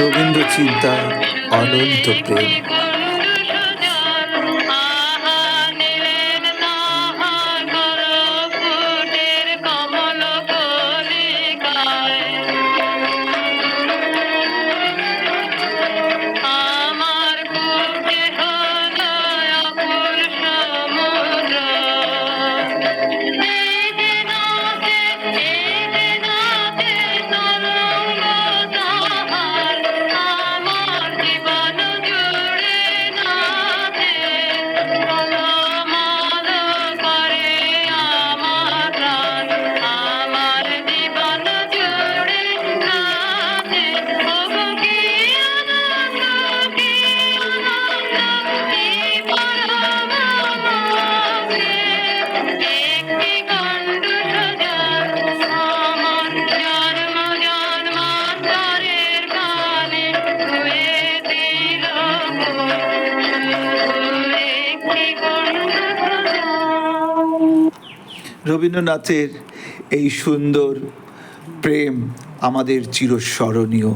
রবীন্দ্র চিন্তা অনন্ত প্রেম। রবীন্দ্রনাথের এই সুন্দর প্রেম আমাদের চিরস্মরণীয়।